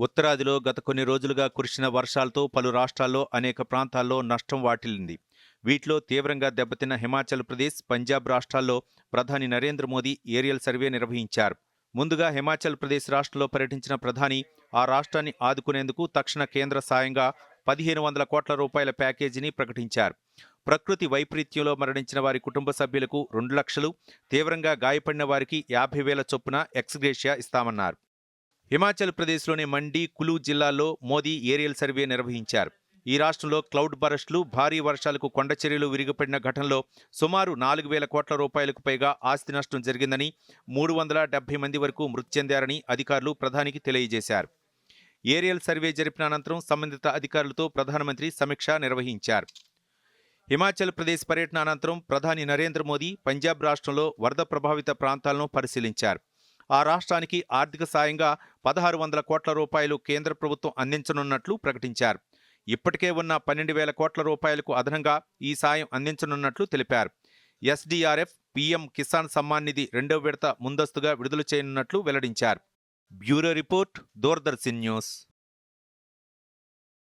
ఉత్తరాదిలో గత కొన్ని రోజులుగా కురిసిన వర్షాలతో పలు రాష్ట్రాల్లో అనేక ప్రాంతాల్లో నష్టం వాటిల్లింది. వీటిలో తీవ్రంగా దెబ్బతిన్న హిమాచల్ ప్రదేశ్ పంజాబ్ రాష్ట్రాల్లో ప్రధాని నరేంద్ర మోదీ ఏరియల్ సర్వే నిర్వహించారు. ముందుగా హిమాచల్ ప్రదేశ్ రాష్ట్రంలో పర్యటించిన ప్రధాని ఆ రాష్ట్రాన్ని ఆదుకునేందుకు తక్షణ కేంద్ర సాయంగా పదిహేను వందల కోట్ల రూపాయల ప్యాకేజీని ప్రకటించారు. ప్రకృతి వైపరీత్యంలో మరణించిన వారి కుటుంబ సభ్యులకు రెండు లక్షలు తీవ్రంగా గాయపడిన వారికి యాభై వేల చొప్పున ఎక్స్గ్రేషియా ఇస్తామన్నారు. హిమాచల్ ప్రదేశ్లోని మండి కులు జిల్లాల్లో మోదీ ఏరియల్ సర్వే నిర్వహించారు. ఈ రాష్ట్రంలో క్లౌడ్ బరస్ట్లు భారీ వర్షాలకు కొండచర్యలు విరిగిపడిన ఘటనలో సుమారు నాలుగు వేల కోట్ల రూపాయలకు పైగా ఆస్తి నష్టం జరిగిందని మూడు వందల డెబ్బై మంది వరకు మృతి చెందారని అధికారులు ప్రధానికి తెలియజేశారు. ఏరియల్ సర్వే జరిపిన అనంతరం సంబంధిత అధికారులతో ప్రధానమంత్రి సమీక్ష నిర్వహించారు. హిమాచల్ ప్రదేశ్ పర్యటన అనంతరం ప్రధాని నరేంద్ర మోదీ పంజాబ్ రాష్ట్రంలో వరద ప్రభావిత ప్రాంతాలను పరిశీలించారు. ఆ రాష్ట్రానికి ఆర్థిక సాయంగా పదహారు వందల కోట్ల రూపాయలు కేంద్ర ప్రభుత్వం అందించనున్నట్లు ప్రకటించారు. ఇప్పటికే ఉన్న పన్నెండు వేల కోట్ల రూపాయలకు అదనంగా ఈ సాయం అందించనున్నట్లు తెలిపారు. ఎస్డీఆర్ఎఫ్ పీఎం కిసాన్ సమ్మాన్ నిధి రెండో విడత ముందస్తుగా విడుదల చేయనున్నట్లు వెల్లడించారు. Bureau report Doordarshan news.